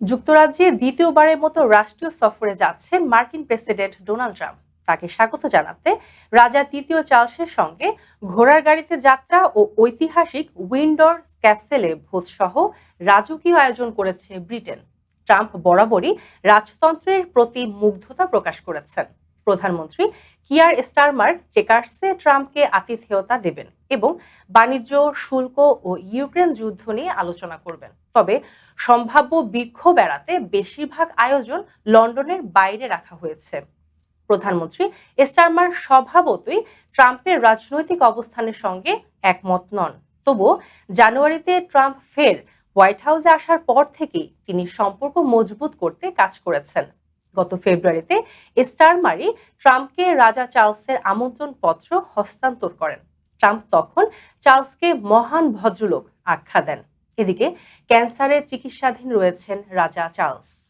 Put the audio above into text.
যুক্তরাজ্যে দ্বিতীয়বারের মতো রাষ্ট্রীয় সফরে যাচ্ছেন মার্কিন প্রেসিডেন্ট ডোনাল্ড ট্রাম্প। তাকে স্বাগত জানাতে রাজা তৃতীয় চার্লসের সঙ্গে ঘোড়ার গাড়িতে যাত্রা ও ঐতিহাসিক উইন্ডর ক্যাসেলে ভোজসহ রাজকীয় আয়োজন করেছে ব্রিটেন। ট্রাম্প বরাবরই রাজতন্ত্রের প্রতি মুগ্ধতা প্রকাশ করেছেন। প্রধানমন্ত্রী কিয়ার স্টারমার চেকার্সে ট্রাম্পকে আতিথেয়তা দেবেন এবং বাণিজ্য, শুল্ক ও ইউক্রেন যুদ্ধ নিয়ে আলোচনা করবেন। তবে সম্ভাব্য বিক্ষোভ এড়াতে বেশিরভাগ আয়োজন লন্ডনের বাইরে রাখা হয়েছে। প্রধানমন্ত্রী স্টারমার স্বভাবতই ট্রাম্পের রাজনৈতিক অবস্থানের সঙ্গে একমত নন। তবুও জানুয়ারিতে ট্রাম্প ফের হোয়াইট হাউসে আসার পর থেকেই তিনি সম্পর্ক মজবুত করতে কাজ করেছেন। গত ফেব্রুয়ারিতে স্টারমারি ট্রাম্পকে রাজা চার্লসের আমন্ত্রণ পত্র হস্তান্তর করেন। ট্রাম্প তখন চার্লসকে মহান ভদ্রলোক আখ্যা দেন। এদিকে ক্যান্সারের চিকিৎসাধীন রয়েছেন রাজা চার্লস।